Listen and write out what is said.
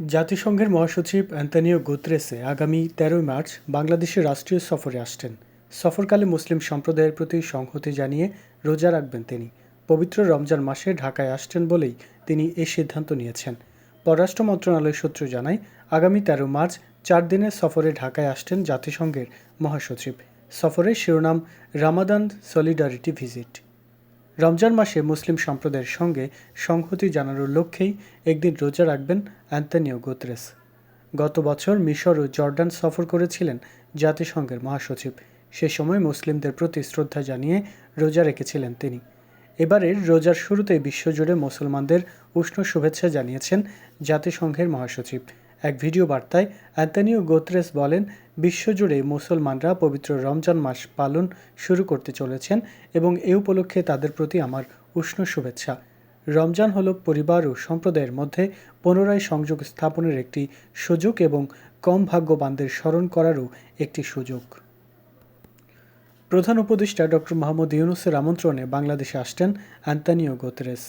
জাতিসংঘের মহাসচিব অ্যান্তনিও গুতরেসে আগামী তেরোই মার্চ বাংলাদেশের রাষ্ট্রীয় সফরে আসছেন। সফরকালে মুসলিম সম্প্রদায়ের প্রতি সংহতি জানিয়ে রোজা রাখবেন তিনি। পবিত্র রমজান মাসে ঢাকায় আসছেন বলেই তিনি এই সিদ্ধান্ত নিয়েছেন। পররাষ্ট্র মন্ত্রণালয় সূত্র জানায়, আগামী তেরো মার্চ চার দিনের সফরে ঢাকায় আসছেন জাতিসংঘের মহাসচিব। সফরের শিরোনাম, রামাদান সলিডারিটি ভিজিট। রমজান মাসে মুসলিম সম্প্রদায়ের সঙ্গে সংহতি জানানোর লক্ষ্যেই একদিন রোজা রাখবেন অ্যান্তনিও গুতরেস। গত বছর মিশর ও জর্ডান সফর করেছিলেন জাতিসংঘের মহাসচিব। সে সময় মুসলিমদের প্রতি শ্রদ্ধা জানিয়ে রোজা রেখেছিলেন তিনি। এবারের রোজার শুরুতেই বিশ্বজুড়ে মুসলমানদের উষ্ণ শুভেচ্ছা জানিয়েছেন জাতিসংঘের মহাসচিব। এক ভিডিও বার্তায় অ্যান্তনিও গোত্রেস বলেন, বিশ্বজুড়ে মুসলমানরা পবিত্র রমজান মাস পালন শুরু করতে চলেছেন এবং এ উপলক্ষে তাদের প্রতি আমার উষ্ণ শুভেচ্ছা। রমজান হল পরিবার ও সম্প্রদায়ের মধ্যে পুনরায় সংযোগ স্থাপনের একটি সুযোগ এবং কম ভাগ্যবানদের স্মরণ করারও একটি সুযোগ। প্রধান উপদেষ্টা ডক্টর মোহাম্মদ ইউনুসের আমন্ত্রণে বাংলাদেশে আসছেন অ্যান্তানিও গোতরেস।